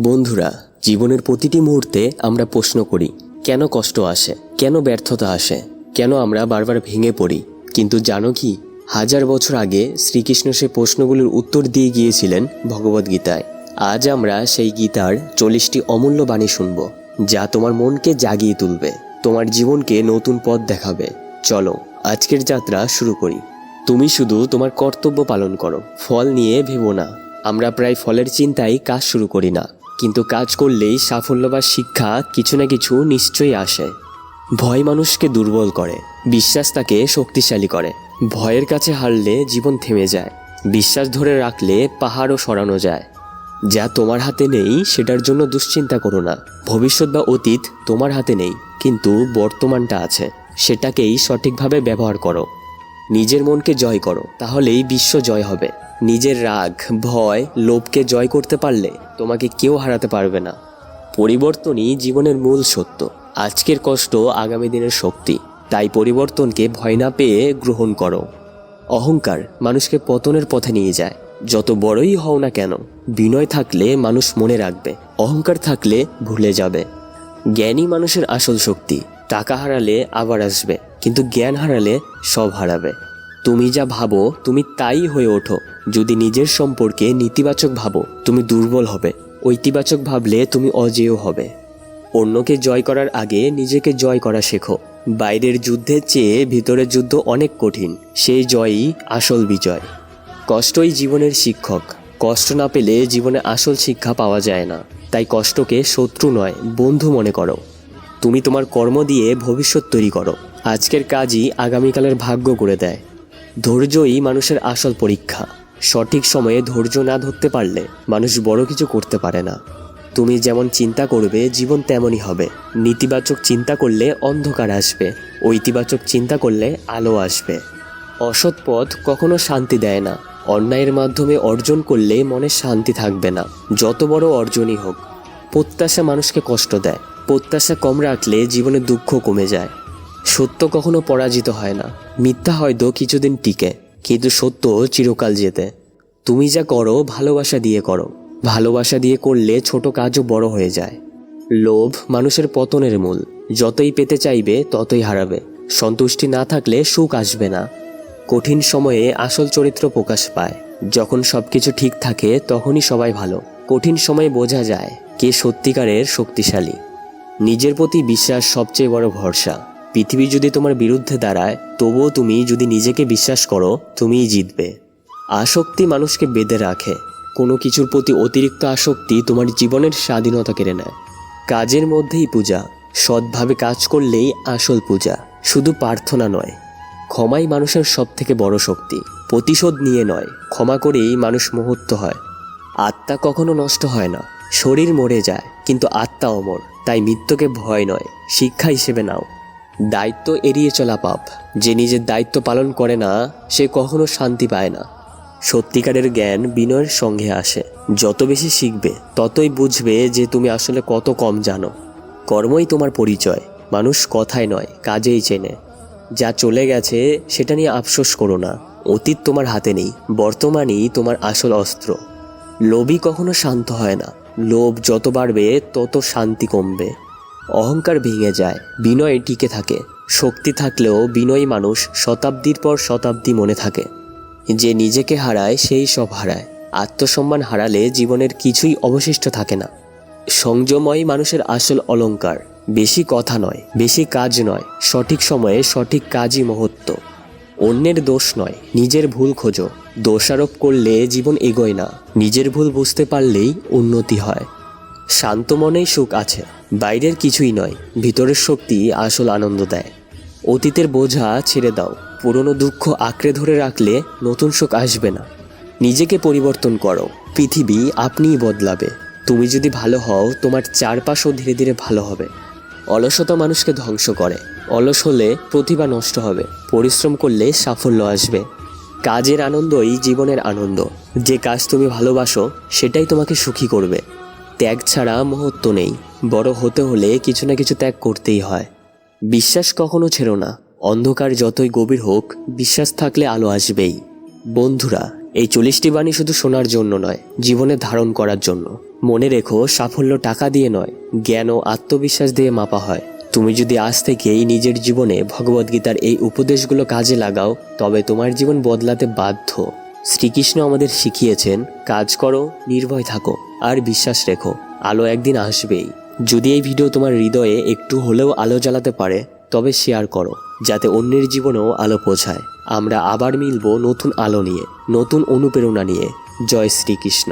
বন্ধুরা, জীবনের প্রতিটি মুহূর্তে আমরা প্রশ্ন করি, কেন কষ্ট আসে? কেন ব্যর্থতা আসে? কেন আমরা বারবার ভেঙে পড়ি? কিন্তু জানো কি, হাজার বছর আগে শ্রীকৃষ্ণ সে প্রশ্নগুলোর উত্তর দিয়ে গিয়েছিলেন ভগবদ্গীতায় আজ আমরা সেই গীতার চল্লিশটি অমূল্য বাণী শুনব, যা তোমার মনকে জাগিয়ে তুলবে, তোমার জীবনকে নতুন পথ দেখাবে। চলো, আজকের যাত্রা শুরু করি। তুমি শুধু তোমার কর্তব্য পালন করো, ফল নিয়ে ভেবো না। আমরা প্রায় ফলের চিন্তায় কাজ শুরু করি না। কিন্তু কাজ করলেই সাফল্য বা শিক্ষা কিছু না কিছু নিশ্চয়ই আসে। ভয় মানুষকে দুর্বল করে, বিশ্বাস তাকে শক্তিশালী করে। ভয়ের কাছে হারলে জীবন থেমে যায়, বিশ্বাস ধরে রাখলে পাহাড়ও সরানো যায়। যা তোমার হাতে নেই সেটার জন্য দুশ্চিন্তা করো না। ভবিষ্যৎ বা অতীত তোমার হাতে নেই, কিন্তু বর্তমানটা আছে। সেটাকেই সঠিকভাবে ব্যবহার করো। নিজের মনকে জয় করো, তাহলেই বিশ্ব জয় হবে। নিজের রাগ, ভয়, লোভকে জয় করতে পারলে তোমাকে কেউ হারাতে পারবে না। পরিবর্তনই জীবনের মূল সত্য। আজকের কষ্ট আগামী দিনের শক্তি। তাই পরিবর্তনকে ভয় না পেয়ে গ্রহণ করো। অহংকার মানুষকে পতনের পথে নিয়ে যায়। যত বড়ই হও না কেন, বিনয় থাকলে মানুষ মনে রাখবে, অহংকার থাকলে ভুলে যাবে। জ্ঞানী মানুষের আসল শক্তি। টাকা হারালে আবার আসবে, কিন্তু জ্ঞান হারালে সব হারাবে। তুমি যা ভাবো, তুমি তাই হয়ে ওঠো। যদি নিজের সম্পর্কে নেতিবাচক ভাবো, তুমি দুর্বল হবে। ঐতিবাচক ভাবলে তুমি অজেয় হবে। অন্যকে জয় করার আগে নিজেকে জয় করা শেখো। বাইরের যুদ্ধের চেয়ে ভিতরের যুদ্ধ অনেক কঠিন। সেই জয়ই আসল বিজয়। কষ্টই জীবনের শিক্ষক। কষ্ট না পেলে জীবনে আসল শিক্ষা পাওয়া যায় না। তাই কষ্টকে শত্রু নয়, বন্ধু মনে করো। তুমি তোমার কর্ম দিয়ে ভবিষ্যৎ তৈরি করো। আজকের কাজই আগামীকালের ভাগ্য করে দেয়। ধৈর্যই মানুষের আসল পরীক্ষা। সঠিক সময়ে ধৈর্য না ধরতে পারলে মানুষ বড় কিছু করতে পারে না। তুমি যেমন চিন্তা করবে, জীবন তেমনই হবে। নেতিবাচক চিন্তা করলে অন্ধকার আসবে, ঐতিবাচক চিন্তা করলে আলো আসবে। অসৎ পথ কখনো শান্তি দেয় না। অন্যায়ের মাধ্যমে অর্জন করলে মনে শান্তি থাকবে না। যত বড় অর্জনই হোক, প্রত্যাশা মানুষকে কষ্ট দেয়। প্রত্যাশা কম রাখলে জীবনে দুঃখ কমে যায়। সত্য কখনো পরাজিত হয় না। মিথ্যা হয়তো কিছুদিন টিকে, কিন্তু সত্য চিরকাল যেতে তুমি যা করো, ভালোবাসা দিয়ে করো। ভালোবাসা দিয়ে করলে ছোট কাজও বড় হয়ে যায়। লোভ মানুষের পতনের মূল। যতই পেতে চাইবে, ততই হারাবে। সন্তুষ্টি না থাকলে সুখ আসবে না। কঠিন সময়ে আসল চরিত্র প্রকাশ পায়। যখন সবকিছু ঠিক থাকে, তখনই সবাই ভালো। কঠিন সময়ে বোঝা যায় কে সত্যিকারের শক্তিশালী। নিজের প্রতি বিশ্বাস সবচেয়ে বড় ভরসা। পৃথিবী যদি তোমার বিরুদ্ধে দাঁড়ায়, তবুও তুমি যদি নিজেকে বিশ্বাস করো, তুমিই জিতবে। আসক্তি মানুষকে বেঁধে রাখে। কোনো কিছুর প্রতি অতিরিক্ত আসক্তি তোমার জীবনের স্বাধীনতা কেড়ে নেয়। কাজের মধ্যেই পূজা। সৎভাবে কাজ করলেই আসল পূজা। শুধু প্রার্থনা নয়। ক্ষমাই মানুষের সব থেকে বড় শক্তি। প্রতিশোধ নিয়ে নয়। ক্ষমা করেই মানুষ মুহূর্ত হয়। আত্মা কখনো নষ্ট হয় না। শরীর মরে যায়, কিন্তু আত্মা অমর। তাই মৃত্যুকে ভয় নয়। শিক্ষা হিসেবে নাও। দায়িত্ব এড়িয়ে চলা পাপ। যে নিজের দায়িত্ব পালন করে না, সে কখনো শান্তি পায় না। সত্যিকারের জ্ঞান বিনয়ের সঙ্গে আসে। যত বেশি শিখবে, ততই বুঝবে যে তুমি আসলে কত কম জানো। কর্মই তোমার পরিচয়, মানুষ কথায় নয়, কাজেই চেনে। যা চলে গেছে, সেটা নিয়ে আফসোস করো না। অতীত তোমার হাতে নেই, বর্তমানই তোমার আসল অস্ত্র। লোভই কখনো শান্ত হয় না। লোভ যত বাড়বে, তত শান্তি কমবে। অহংকার ভেঙে যায়, বিনয় টিকে থাকে। শক্তি থাকলেও বিনয়ী মানুষ শতাব্দীর পর শতাব্দী মনে থাকে। যে নিজেকে হারায়, সেই সব হারায়। আত্মসম্মান হারালে জীবনের কিছুই অবশিষ্ট থাকে না। সংযমই মানুষের আসল অলংকার। বেশি কথা নয়, বেশি কাজ নয়, সঠিক সময়ে সঠিক কাজই মহত্ব। অন্যের দোষ নয়, নিজের ভুল খোঁজো। দোষারোপ করলে জীবন এগোয় না, নিজের ভুল বুঝতে পারলেই উন্নতি হয়। শান্ত মনেই সুখ আছে। বাইরের কিছুই নয়, ভিতরের শক্তি আসল আনন্দ দেয়। অতীতের বোঝা ছেড়ে দাও, পুরনো দুঃখ আঁকড়ে ধরে রাখলে নতুন সুখ আসবে না। নিজেকে পরিবর্তন করো, পৃথিবী আপনিই বদলাবে। তুমি যদি ভালো হও, তোমার চারপাশও ধীরে ধীরে ভালো হবে। অলসতা মানুষকে ধ্বংস করে, অলস হলে প্রতিভা নষ্ট হবে, পরিশ্রম করলে সাফল্য আসবে। কাজের আনন্দই জীবনের আনন্দ, যে কাজ তুমি ভালোবাসো সেটাই তোমাকে সুখী করবে। ত্যাগ ছাড়া মহত্ব নেই। বড় হতে হলে কিছু না কিছু ত্যাগ করতেই হয়। বিশ্বাস কখনো ছেড়ো না। অন্ধকার যতই গভীর হোক, বিশ্বাস থাকলে আলো আসবেই। বন্ধুরা, এই চল্লিশটি বাণী শুধু শোনার জন্য নয়, জীবনে ধারণ করার জন্য। মনে রেখো, সাফল্য টাকা দিয়ে নয়, জ্ঞান ও আত্মবিশ্বাস দিয়ে মাপা হয়। তুমি যদি আজ থেকেই নিজের জীবনে ভগবদ্গীতার এই উপদেশগুলো কাজে লাগাও, তবে তোমার জীবন বদলাতে বাধ্য। শ্রীকৃষ্ণ আমাদের শিখিয়েছেন, কাজ করো, নির্ভয় থাকো, আর বিশ্বাস রেখো, আলো একদিন আসবেই। যদি এই ভিডিও তোমার হৃদয়ে একটু হলেও আলো জ্বালাতে পারে, তবে শেয়ার করো, যাতে অন্যের জীবনেও আলো পৌঁছায়। আমরা আবার মিলব নতুন আলো নিয়ে, নতুন অনুপ্রেরণা নিয়ে। জয় শ্রীকৃষ্ণ।